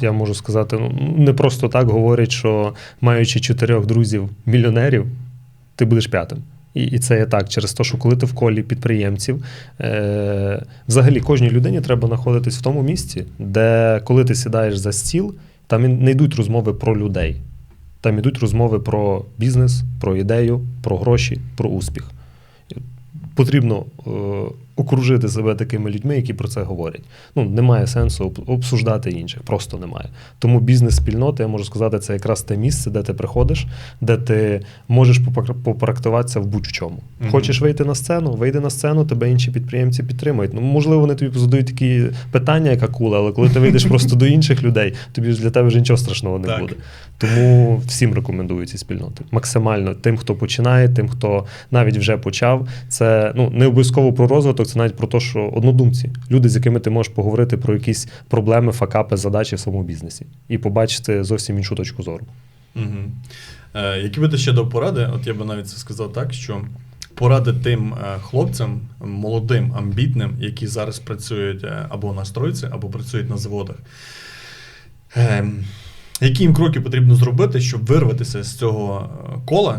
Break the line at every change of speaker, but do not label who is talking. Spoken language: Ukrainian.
Я можу сказати, ну не просто так говорять, що маючи чотирьох друзів мільйонерів, ти будеш п'ятим. І, і це є так, через те, що коли ти в колі підприємців, е, взагалі кожній людині треба знаходитись в тому місці, де коли ти сідаєш за стіл, там не йдуть розмови про людей. Там йдуть розмови про бізнес, про ідею, про гроші, про успіх. Потрібно е, окружити себе такими людьми, які про це говорять. Ну, немає сенсу обсуждати інших, просто немає. Тому бізнес-спільнота, я можу сказати, це якраз те місце, де ти приходиш, де ти можеш попрактикуватися в будь-чому.
Мгм.
Хочеш вийти на сцену, вийди на сцену, тебе інші підприємці підтримують. Ну, можливо, вони тобі задають такі питання, як акула, але коли ти вийдеш просто до інших людей, тобі для тебе вже нічого страшного не
Так.
буде. Тому всім рекомендую ці спільноти. Максимально тим, хто починає, тим, хто навіть вже почав. Це ну не обов'язково про розвиток, це навіть про те, що однодумці, люди, з якими ти можеш поговорити про якісь проблеми, факапи, задачі в своєму бізнесі і побачити зовсім іншу точку зору.
Угу. Е, які би ти ще дав поради? От я би навіть це сказав так, що поради тим е, хлопцям, молодим, амбітним, які зараз працюють е, або на стройці, або працюють на заводах. Е, які їм кроки потрібно зробити, щоб вирватися з цього е, кола